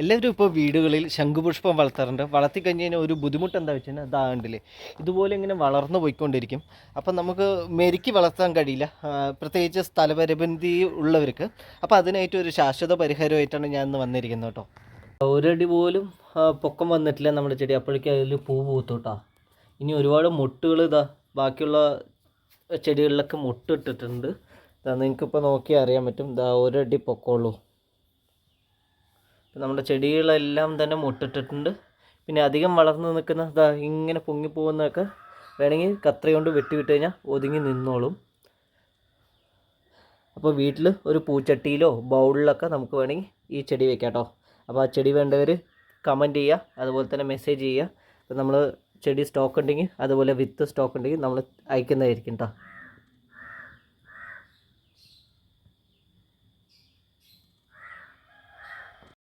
എല്ലാവരും ഇപ്പോൾ വീടുകളിൽ ശംഖുപുഷ്പം വളർത്താറുണ്ട്. വളർത്തി കഴിഞ്ഞ് കഴിഞ്ഞാൽ ഒരു ബുദ്ധിമുട്ട് എന്താ വെച്ച് കഴിഞ്ഞാൽ അതാണ്ടില്ലേ ഇതുപോലെ ഇങ്ങനെ വളർന്നു പോയിക്കൊണ്ടിരിക്കും. അപ്പം നമുക്ക് മെരുക്കി വളർത്താൻ കഴിയില്ല. പ്രത്യേകിച്ച് സ്ഥലപരിബന്ധി ഉള്ളവർക്ക്. അപ്പോൾ അതിനായിട്ട് ഒരു ശാശ്വത പരിഹാരമായിട്ടാണ് ഞാൻ ഇന്ന് വന്നിരിക്കുന്നത് കേട്ടോ. ഒരടി പോലും പൊക്കം വന്നിട്ടില്ല നമ്മുടെ ചെടി. അപ്പോഴേക്കും അതിൽ പൂ പൂത്തു കേട്ടോ. ഇനി ഒരുപാട് മുട്ടുകൾ ഇതാ ബാക്കിയുള്ള ചെടികളിലൊക്കെ മുട്ടിട്ടിട്ടുണ്ട്. നിങ്ങൾക്കിപ്പോൾ നോക്കിയാൽ അറിയാൻ പറ്റും. ഇതാ ഒരടി പൊക്കമുള്ളൂ. ഇപ്പം നമ്മുടെ ചെടികളെല്ലാം തന്നെ മുട്ടിട്ടിട്ടുണ്ട്. പിന്നെ അധികം വളർന്നു നിൽക്കുന്ന ഇതാ ഇങ്ങനെ പൊങ്ങി പോകുന്നതൊക്കെ വേണമെങ്കിൽ കത്ര കൊണ്ട് വെട്ടി വിട്ട് കഴിഞ്ഞാൽ ഒതുങ്ങി നിന്നോളും. അപ്പോൾ വീട്ടിൽ ഒരു പൂച്ചട്ടിയിലോ ബൗളിലൊക്കെ നമുക്ക് വേണമെങ്കിൽ ഈ ചെടി വെക്കാം കേട്ടോ. അപ്പോൾ ആ ചെടി വേണ്ടവർ കമന്റ് ചെയ്യുക അതുപോലെ തന്നെ മെസ്സേജ് ചെയ്യുക. അപ്പോൾ നമ്മൾ ചെടി സ്റ്റോക്ക് ഉണ്ടെങ്കിൽ അതുപോലെ വിത്ത് സ്റ്റോക്ക് ഉണ്ടെങ്കിൽ നമ്മൾ അയക്കുന്നതായിരിക്കും കേട്ടോ.